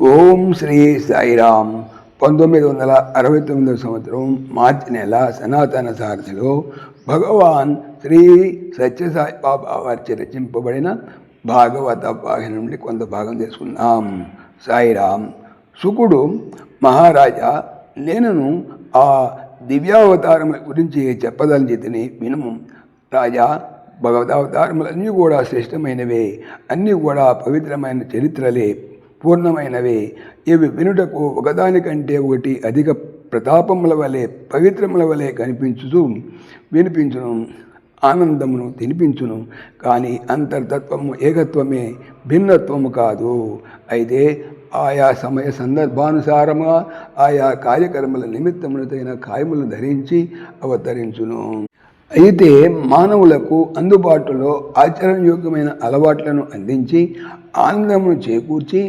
ఓం శ్రీ సాయిరామ్ పంతొమ్మిది వందల అరవై తొమ్మిదవ సంవత్సరం మార్చి నెల సనాతన సారథిలో భగవాన్ శ్రీ సత్యసాయి బాబా వారిచే రచింపబడిన భాగవత భాగం నుండి కొంత భాగం తీసుకున్నాం సాయిరామ్ సుకుడు మహారాజా నేను ఆ దివ్యావతారముల గురించి చెప్పదలిచితిని వినుము రాజా భగవతావతారములన్నీ కూడా శ్రేష్టమైనవే అన్నీ కూడా పవిత్రమైన చరిత్రలే. పూర్ణమైనవే ఇవి వినుటకు ఒకదానికంటే ఒకటి అధిక ప్రతాపముల వలె పవిత్రముల వలె కనిపించుతూ వినిపించును ఆనందమును తినిపించును. కానీ అంతర్తత్వము ఏకత్వమే భిన్నత్వము కాదు. అయితే ఆయా సమయ సందర్భానుసారముగా ఆయా కార్యక్రమాల నిమిత్తమును తగిన ఖాయములు ధరించి అవతరించును. అయితే మానవులకు అందుబాటులో ఆచరణయోగ్యమైన అలవాట్లను అందించి ఆనందమును చేకూర్చి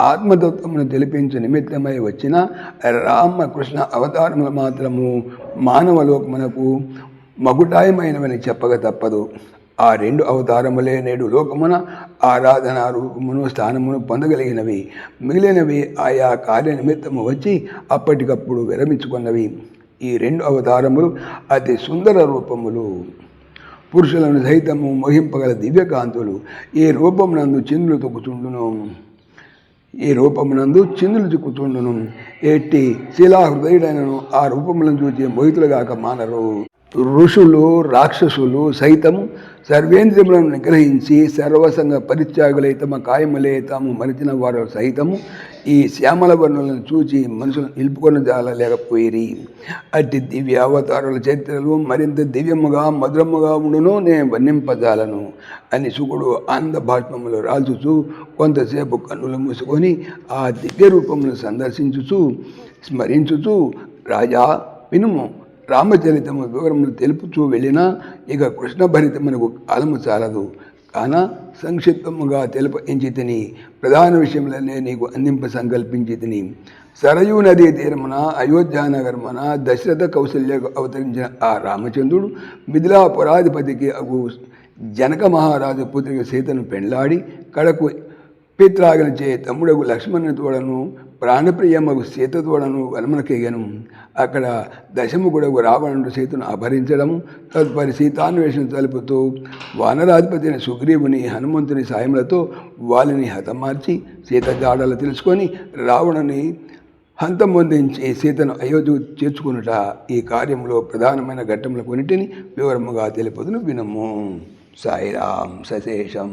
ఆత్మతత్వమును తెలిపించే నిమిత్తమై వచ్చిన రామకృష్ణ అవతారములు మాత్రము మానవ లోకమునకు మగుటాయమైనవని చెప్పక తప్పదు. ఆ రెండు అవతారములే నేడు లోకమున ఆరాధన రూపమును స్థానమును పొందగలిగినవి. మిగిలినవి ఆయా కార్య నిమిత్తము వచ్చి అప్పటికప్పుడు విరమించుకున్నవి. ఈ రెండు అవతారములు అతి సుందర రూపములు. పురుషులను సైతము మోహింపగల దివ్యకాంతులు ఈ రూపమునందు చిందులు తొక్కుతుండును. ఈ రూపమునందు చిందులు చిక్కుతుండును. ఎట్టి శిలాహృదయుడైనను ఆ రూపములను చూచి మోహితులుగాక మానరు. ఋషులు రాక్షసులు సైతం సర్వేంద్రియములను నిగ్రహించి సర్వసంగ పరిత్యాగులై తమ కాయములే తాము మరిచిన వారు సైతము ఈ శ్యామల వర్ణులను చూచి మనుషులను నిలుపుకొని జాలలేకపోయిరి. అట్టి దివ్య అవతారుల చరిత్రలు మరింత దివ్యముగా మధురముగా ఉండును నేను వర్ణింపజాలను అని శుకుడు ఆనందభాష్మములు రాల్చుచు కొంతసేపు కన్నులు మూసుకొని ఆ దివ్య రూపమును సందర్శించుచు స్మరించుచు రాజా వినుము రామచరితము వివరమును తెలుపుచూ వెళ్ళినా ఇక కృష్ణభరితమునకు కాలము చాలదు. కాన సంక్షిప్తముగా తెలుప ఎంచి తిని ప్రధాన విషయంలోనే నీకు అందింప సంకల్పించి తిని సరయూ నదీ తీరమున అయోధ్యానగరమున దశరథ కౌశల్యకు అవతరించిన ఆ రామచంద్రుడు మిథిలాపురాధిపతికి అగు జనక మహారాజు పుత్రికి సీతను పెండ్లాడి కడకు పిత్రాగన చే తమ్ముడకు లక్ష్మణుని తోడను ప్రాణప్రియమగు సీత తోడను వలమనకేయను అక్కడ దశముగుడకు రావణుడు సీతను అపహరించడం తదుపరి సీతాన్వేషణ తలుపుతూ వానరాధిపతి అయిన సుగ్రీవుని హనుమంతుని సాయములతో వాళ్ళని హతమార్చి సీత జాడలు తెలుసుకొని రావణుని హంతంబొందించి సీతను అయోధ్యకు చేర్చుకునుట ఈ కార్యంలో ప్రధానమైన ఘట్టముల కొన్నిటిని వివరముగా తెలుపుదును వినము. సాయిరాం సశేషం.